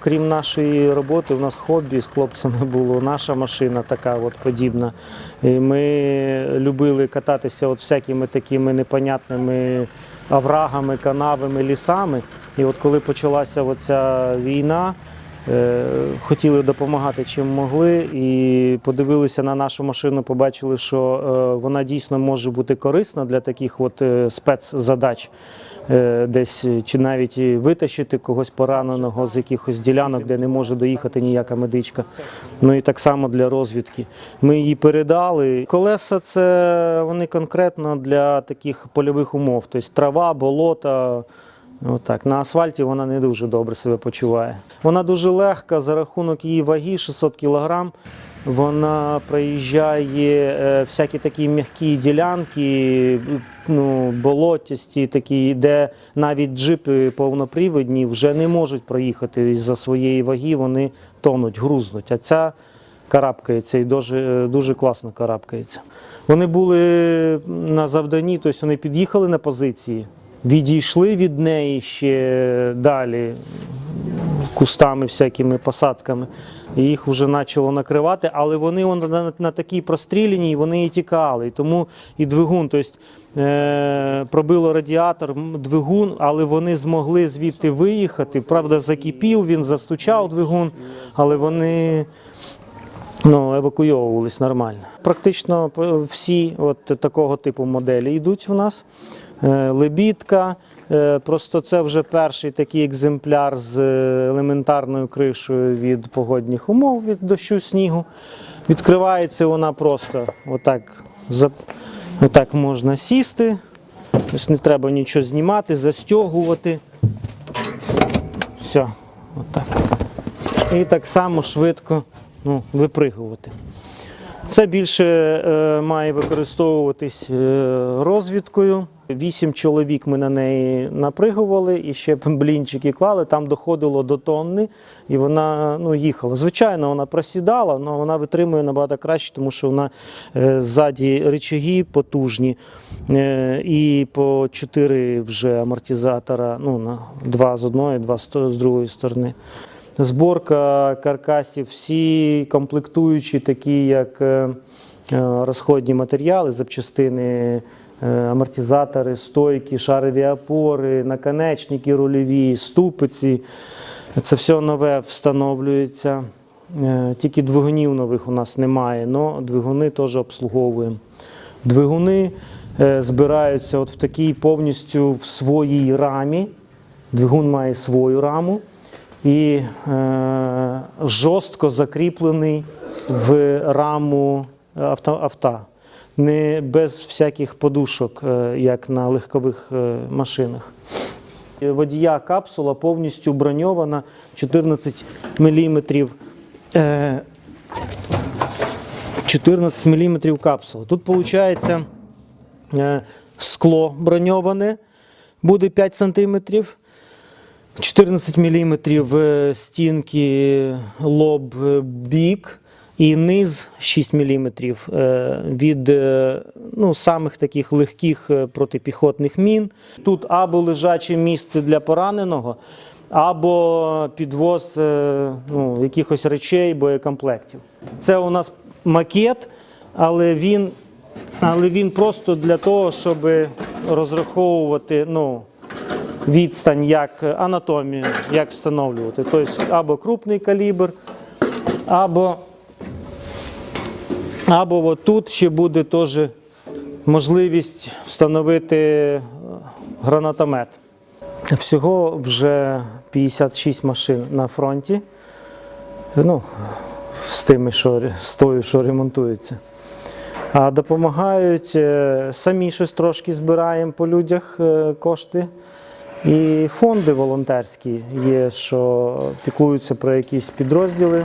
Крім нашої роботи, у нас хобі з хлопцями було наша машина така от подібна. І ми любили кататися от всякими такими непонятними оврагами, канавами, лісами. І от коли почалася оця війна, хотіли допомагати чим могли, і подивилися на нашу машину, побачили, що е, вона дійсно може бути корисна для таких от е, спецзадач. Е, Десь е, чи навіть витащити когось пораненого з якихось ділянок, де не може доїхати ніяка медичка. Ну і так само для розвідки. Ми її передали. Колеса це вони конкретно для таких польових умов, тобто трава, болота. Отак. На асфальті вона не дуже добре себе почуває. Вона дуже легка за рахунок її ваги 600 кг. Вона проїжджає е, всякі такі м'які ділянки, ну, болотісті, такі, де навіть джипи повнопривідні вже не можуть проїхати із-за своєї ваги, вони тонуть, грузнуть. А ця карабкається і дуже, дуже класно карабкається. Вони були на завданні, тобто вони під'їхали на позиції, відійшли від неї ще далі кустами, всякими посадками. І їх вже почало накривати, але вони он на, на такій простріляній, вони і тікали. І тому і двигун, тобто е, пробило радіатор, двигун, але вони змогли звідти виїхати. Правда, закипів, він застучав двигун, але вони ну, евакуйовувались нормально. Практично всі от такого типу моделі йдуть в нас. Е, Лебідка. Е, Просто це вже перший такий екземпляр з е, елементарною кришею від погодних умов, від дощу снігу. Відкривається вона просто отак, отак можна сісти. Тобто не треба нічого знімати, застягувати. Все, отак. І так само швидко ну, випригувати. Це більше е, має використовуватись е, розвідкою. Вісім чоловік ми на неї напригували і ще блінчики клали. Там доходило до тонни, і вона ну, їхала. Звичайно, вона просідала, але вона витримує набагато краще, тому що вона е, ззаді рычаги потужні. Е, і по чотири вже амортизатора, ну, на два з одної, два з другої сторони. Зборка каркасів, всі комплектуючі, такі як е, розходні матеріали, запчастини, амортизатори, стойки, шарові опори, наконечники рульові, ступиці. Це все нове встановлюється. Е, Тільки двигунів нових у нас немає, але двигуни теж обслуговуємо. Двигуни е, збираються от в такій повністю в своїй рамі. Двигун має свою раму і е, жорстко закріплений в раму авто. Не без всяких подушок, е, як на легкових е, машинах. Водія капсула повністю броньована 14 мм. Е, 14 мм капсула. Тут виходить е, скло броньоване, буде 5 см. 14 мм стінки лоб бік і низ 6 мм від е, ну, самих таких легких е, протипіхотних мін. Тут або лежаче місце для пораненого, або підвоз е, ну, якихось речей, боєкомплектів. Це у нас макет, але він, але він просто для того, щоб розраховувати. ну, відстань, як анатомію, як встановлювати. Тобто або крупний калібр, або, або тут ще буде теж можливість встановити е, гранатомет. Всього вже 56 машин на фронті. Ну, з тими, що з тою, що ремонтується. А допомагають е, самі щось трошки збираємо по людях е, кошти. І фонди волонтерські є, що піклуються про якісь підрозділи.